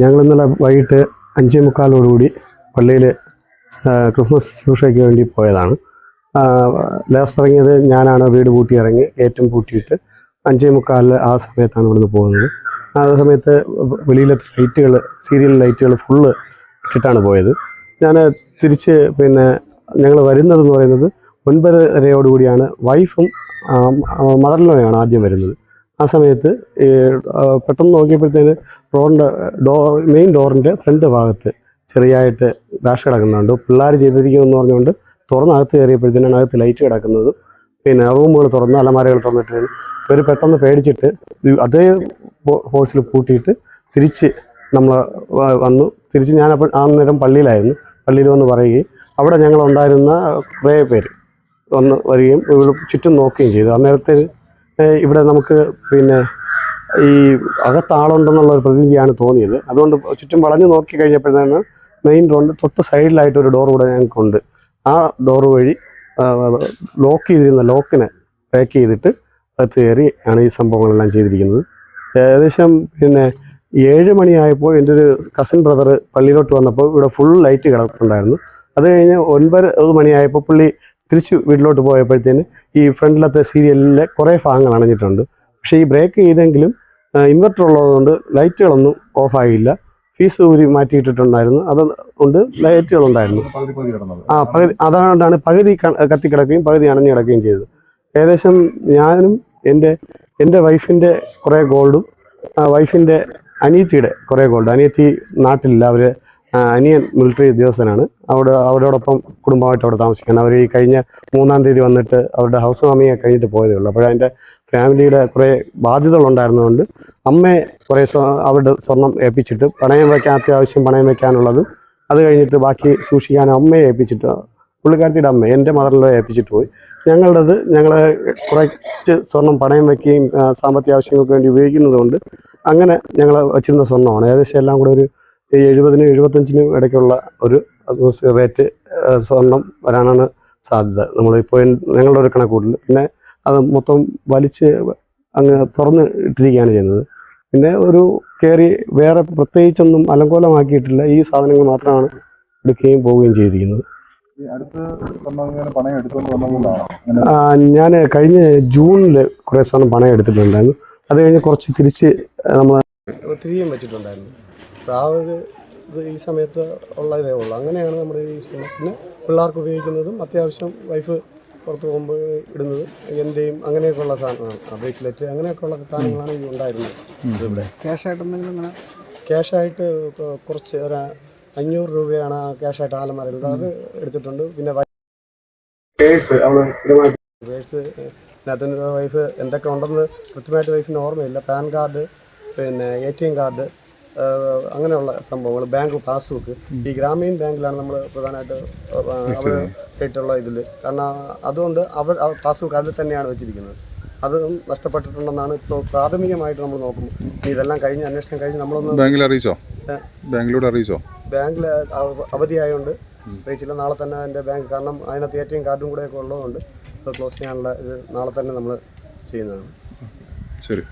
ഞങ്ങൾ ഇന്നലെ വൈകിട്ട് അഞ്ചേ മുക്കാലോടുകൂടി പള്ളിയിൽ ക്രിസ്മസ് ശുശ്രൂഷയ്ക്ക് വേണ്ടി പോയതാണ്. ലാസ്റ്റ് ഇറങ്ങിയത് ഞാനാണ് വീട് പൂട്ടി ഇറങ്ങി ഏറ്റവും പൂട്ടിയിട്ട് അഞ്ചേ മുക്കാലിൽ ആ സമയത്താണ് ഇവിടുന്ന് പോകുന്നത്. ആ സമയത്ത് വെളിയിലെ ലൈറ്റുകൾ സീരിയൽ ലൈറ്റുകൾ ഫുള്ള് ഇട്ടിട്ടാണ് പോയത്. ഞാൻ തിരിച്ച് പിന്നെ ഞങ്ങൾ വരുന്നതെന്ന് പറയുന്നത് ഒൻപതരയോടുകൂടിയാണ്. വൈഫും മദറിലോയാണ് ആദ്യം വരുന്നത്. ആ സമയത്ത് പെട്ടെന്ന് നോക്കിയപ്പോഴത്തേന് റോഡിന്റെ ഡോർ മെയിൻ ഡോറിന്റെ ഫ്രണ്ട് ഭാഗത്ത് ചെറിയായിട്ട് ഡാഷ് കിടക്കുന്നുണ്ട്. പിള്ളേർ ചെയ്തിരിക്കുമെന്ന് പറഞ്ഞുകൊണ്ട് തുറന്നകത്ത് കയറിയപ്പോഴത്തേനാണ് അകത്ത് ലൈറ്റ് കിടക്കുന്നതും. പിന്നെ റൂമുകൾ തുറന്ന് അലമാരകൾ തുറന്നിട്ട് ഇവർ പെട്ടെന്ന് പേടിച്ചിട്ട് അതേ ഹോഴ്സിൽ പൂട്ടിയിട്ട് തിരിച്ച് നമ്മൾ വന്നു. തിരിച്ച് ഞാനപ്പോൾ ആ നേരം പള്ളിയിലായിരുന്നു. പള്ളിയിൽ വന്ന് പറയുകയും അവിടെ ഞങ്ങളുണ്ടായിരുന്ന കുറേ പേര് വന്ന് വരികയും ഇവിടെ ചുറ്റും നോക്കുകയും ചെയ്തു. അന്നേരത്തെ ഇവിടെ നമുക്ക് പിന്നെ ഈ അകത്താളുണ്ടെന്നുള്ള ഒരു പ്രതിനിധിയാണ് തോന്നിയത്. അതുകൊണ്ട് ചുറ്റും വളഞ്ഞു നോക്കി കഴിഞ്ഞപ്പോഴാണ് മെയിൻ റോഡിന്റെ തൊട്ട് സൈഡിലായിട്ട് ഒരു ഡോർ കൂടെ ഞങ്ങൾക്കുണ്ട്. ആ ഡോർ വഴി ലോക്ക് ചെയ്തിരുന്ന ലോക്കിനെ പാക്ക് ചെയ്തിട്ട് അകത്ത് കയറി ആണ് ഈ സംഭവങ്ങളെല്ലാം ചെയ്തിരിക്കുന്നത്. ഏകദേശം പിന്നെ ഏഴ് മണിയായപ്പോൾ എന്റെ ഒരു കസിൻ ബ്രദർ പള്ളിയിലോട്ട് വന്നപ്പോൾ ഇവിടെ ഫുൾ ലൈറ്റ് കിടപ്പുണ്ടായിരുന്നു. അത് കഴിഞ്ഞ് ഒൻപത് മണിയായപ്പോൾ പുള്ളി തിരിച്ച് വീട്ടിലോട്ട് പോയപ്പോഴത്തേന് ഈ ഫ്രണ്ടിലത്തെ സീരിയലിലെ കുറേ ഭാഗങ്ങൾ അണഞ്ഞിട്ടുണ്ട്. പക്ഷേ ഈ ബ്രേക്ക് ചെയ്തെങ്കിലും ഇൻവെർട്ടർ ഉള്ളതുകൊണ്ട് ലൈറ്റുകളൊന്നും ഓഫായില്ല ഫീസ് ഊരി മാറ്റിയിട്ടിട്ടുണ്ടായിരുന്നു. അതുകൊണ്ട് ലൈറ്റുകളുണ്ടായിരുന്നു. പകുതി പകുതി കിടന്നത് ആ പകുതി അതുകൊണ്ടാണ് പകുതി കത്തിക്കിടക്കുകയും പകുതി അണഞ്ഞു കിടക്കുകയും ചെയ്തത്. ഏകദേശം ഞാനും എന്റെ എന്റെ വൈഫിന്റെ കുറേ ഗോൾഡും വൈഫിന്റെ അനിയത്തിയുടെ കുറേ ഗോൾഡ് അനിയത്തി നാട്ടിലില്ല. അവർ അനിയൻ മിലിറ്ററി ഉദ്യോഗസ്ഥനാണ്. അവിടെ അവരോടൊപ്പം കുടുംബമായിട്ട് അവിടെ താമസിക്കുകയാണ്. അവർ ഈ കഴിഞ്ഞ മൂന്നാം തീയതി വന്നിട്ട് അവരുടെ ഹൗസ് വാമിങ് കഴിഞ്ഞിട്ട് പോയതേ ഉള്ളൂ. അപ്പോൾ അതിന്റെ ഫാമിലിയുടെ കുറേ ബാധ്യതകളുണ്ടായിരുന്നതുകൊണ്ട് അമ്മയെ കുറേ അവരുടെ സ്വർണം ഏൽപ്പിച്ചിട്ട് പണയം വയ്ക്കാൻ അത്യാവശ്യം പണയം വയ്ക്കാനുള്ളതും അത് കഴിഞ്ഞിട്ട് ബാക്കി സൂക്ഷിക്കാൻ അമ്മയെ ഏൽപ്പിച്ചിട്ട് പുള്ളിക്കാരത്തിയുടെ അമ്മ എന്റെ മദറിലോ ഏൽപ്പിച്ചിട്ട് പോയി. ഞങ്ങളുടേത് ഞങ്ങൾ കുറച്ച് സ്വർണം പണയം വയ്ക്കുകയും സാമ്പത്തിക ആവശ്യങ്ങൾക്ക് വേണ്ടി ഉപയോഗിക്കുന്നതുകൊണ്ട് അങ്ങനെ ഞങ്ങൾ വച്ചിരുന്ന സ്വർണമാണ് ഏകദേശം എല്ലാം കൂടെ ഒരു എഴുപതിനും എഴുപത്തഞ്ചിനും ഇടയ്ക്കുള്ള ഒരു റേറ്റ് സ്വർണം വരാനാണ് സാധ്യത. നമ്മളിപ്പോൾ ഞങ്ങളുടെ ഒരു കണക്കൂട്ടിൽ. പിന്നെ അത് മൊത്തം വലിച്ച് അങ്ങ് തുറന്ന് ഇട്ടിരിക്കുകയാണ് ചെയ്യുന്നത്. പിന്നെ ഒരു കയറി വേറെ പ്രത്യേകിച്ചൊന്നും അലങ്കോലമാക്കിയിട്ടില്ല. ഈ സാധനങ്ങൾ മാത്രമാണ് എടുക്കുകയും പോവുകയും ചെയ്തിരിക്കുന്നത്. ഞാൻ കഴിഞ്ഞ ജൂണിൽ കുറേ സാധനം പണയം എടുത്തിട്ടുണ്ടായിരുന്നു. അത് കഴിഞ്ഞ് കുറച്ച് തിരിച്ച് നമ്മൾ തിരികെ വെച്ചിട്ടുണ്ടായിരുന്നു. അപ്പോൾ ആ ഒരു ഇത് ഈ സമയത്ത് ഉള്ള ഇതേ ഉള്ളൂ. അങ്ങനെയാണ് നമ്മുടെ ഈ സ്കൂൾ പിന്നെ പിള്ളേർക്ക് ഉപയോഗിക്കുന്നതും അത്യാവശ്യം വൈഫ് പുറത്ത് പോകുമ്പോൾ ഇടുന്നത് എന്റെയും അങ്ങനെയൊക്കെയുള്ള സാധനങ്ങളാണ്. ബ്രേസ്ലെറ്റ് അങ്ങനെയൊക്കെയുള്ള സാധനങ്ങളാണ് ഈ ഉണ്ടായിരുന്നത്. ഇവിടെ ക്യാഷ് ആയിട്ട് എന്തെങ്കിലും ഇങ്ങനെ ക്യാഷായിട്ട് കുറച്ച് ഒരു അഞ്ഞൂറ് രൂപയാണ് ആ ക്യാഷായിട്ട് ആലമറയുന്നത് അത് എടുത്തിട്ടുണ്ട്. പിന്നെ പേഴ്സ് വൈഫ് എന്തൊക്കെ ഉണ്ടെന്ന് കൃത്യമായിട്ട് വൈഫിന് ഓർമ്മയില്ല. പാൻ കാർഡ് പിന്നെ എ ടി എം കാർഡ് അങ്ങനെയുള്ള സംഭവങ്ങൾ ബാങ്ക് പാസ്ബുക്ക്. ഈ ഗ്രാമീൺ ബാങ്കിലാണ് നമ്മൾ പ്രധാനമായിട്ട് ആയിട്ടുള്ള ഇതിൽ കാരണം അതുകൊണ്ട് അവർ പാസ്ബുക്ക് അതിൽ തന്നെയാണ് വെച്ചിരിക്കുന്നത്. അത് നഷ്ടപ്പെട്ടിട്ടുണ്ടെന്നാണ് ഇപ്പോൾ പ്രാഥമികമായിട്ട് നമ്മൾ നോക്കുമ്പോൾ. ഇതെല്ലാം കഴിഞ്ഞ് അന്വേഷണം കഴിഞ്ഞ് നമ്മളൊന്ന് ബാങ്കിൽ അറിയിച്ചോ? ബാങ്കിലൂടെ അറിയിച്ചോ? ബാങ്കിൽ അവധിയായതുകൊണ്ട് അറിയിച്ചില്ല. നാളെ തന്നെ എന്റെ ബാങ്ക് കാരണം അതിനകത്ത് എ ടി എം കാർഡും കൂടെയൊക്കെ ഉള്ളതുകൊണ്ട് അത് ക്ലോസ് ചെയ്യാനുള്ള ഇത് നാളെ തന്നെ നമ്മൾ ചെയ്യുന്നതാണ്. ശരി.